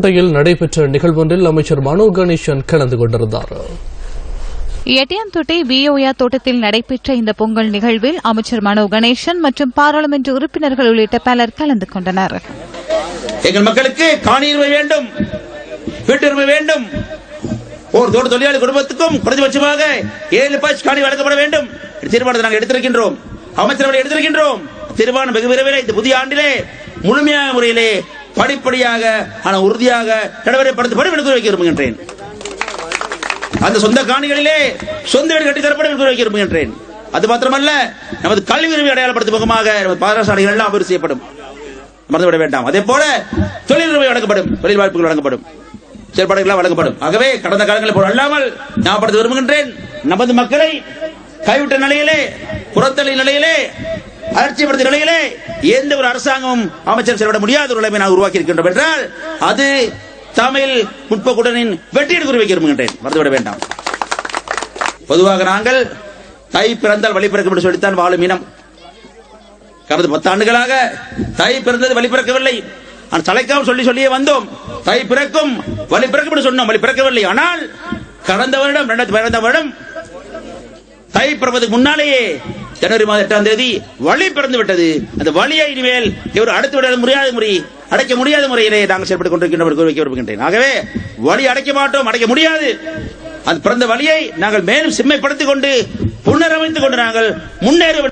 கோட்டையில் நடைபெற்ற நிகழ்வொன்றில் அமைச்சர் மனோ கணேசன் கலந்து கொண்டிருந்தார். எட்டியாந்தொட்டை விஓயா தோட்டத்தில் நடைபெற்ற இந்த பொங்கல் நிகழ்வில் அமைச்சர் மனோ கணேசன் மற்றும் பாராளுமன்ற உறுப்பினர்கள் உள்ளிட்ட பலர் கலந்து கொண்டனர். எங்கள் மக்களுக்கு காணியுரிமை வேண்டும் வீட்டுரிமை வேண்டும். ஒரு தோட்ட தொழிலாளி குடும்பத்துக்கும் குறைந்தபட்சமாக ஏழு பஸ் காணி வழங்கப்பட வேண்டும். தீர்மானத்தை நாங்கள் எடுத்திருக்கின்றோம். அமைச்சரவை எடுத்திருக்கின்றோம். தீர்மானம் வெகு விரைவில் இந்த புதிய ஆண்டிலே முழுமையான முறையிலே படிப்படியாக ஆனால் உறுதியாக நடைமுறைப்படுத்தப்படும் என்று வைக்க விரும்புகின்றேன். அந்த சொந்த காணிகளிலே சொந்த வீடு கட்டி தரப்படும் என்று வைக்க விரும்புகின்றேன். அது மாத்திரமல்ல நமது கல்வி உரிமை அடையாளப்படுத்தும் முகமாக நமது பாடசாலைகள் எல்லாம் அபிவிருத்தி செய்யப்படும். மறந்துவிட வேண்டாம். அதே போல தொழில் உரிமை வழங்கப்படும் தொழில் வாய்ப்புகள் வழங்கப்படும் செயல்பாடுகள் வழங்கப்படும். ஆகவே கடந்த காலங்களில் போல் அல்லாமல் ஞாபகப்படுத்த விரும்புகின்றேன் நமது மக்களை கைவிட்ட நிலையிலே புறத்தலை நிலையிலே அலட்சியப்படுத்திய நிலையிலே எந்த ஒரு அரசாங்கமும் அமைச்சர் செயல்பட முடியாத ஒரு நிலைமை நான் உருவாக்கி இருக்கின்றோம் என்றால் அது தமிழ் முற்போக்குடனின் வெற்றியை குறி வைக்க விரும்புகின்றேன். மறந்துவிட வேண்டாம். பொதுவாக நாங்கள் தை பிறந்தால் வழி பிறக்கும் என்று சொல்லித்தான் வாழும் இனம். கடந்த பத்தாண்டுகளாக தை பிறந்தது வழி பிறக்கவில்லை. ஆனால் தலைக்காமல் சொல்லி சொல்லியே வந்தோம். தை பிறக்கும் வழி பிறக்கும் என்று சொன்னோம். வழி பிறக்கவில்லை. ஆனால் கடந்த வருடம் இரண்டாயிரத்தி பதினைந்தாம் வருடம் தை பிறப்பதுக்கு முன்னாலேயே ஜனவரி மாதம் எட்டாம் தேதி வழி பிறந்து விட்டது. அந்த வழியை இனிமேல் இவர் அடுத்து விட முடியாத முறை அடைக்க முடியாத முறையிலே நாங்கள் செயல்பட்டுக் கொண்டிருக்கின்றோம் வைக்க விரும்புகின்றேன் ஆகவே வழி அடைக்க மாட்டோம் அடைக்க முடியாது. அந்த பிறந்த வழியை நாங்கள் மேலும் செம்மைப்படுத்திக் கொண்டு புனரமைத்துக் கொண்டு நாங்கள் முன்னேற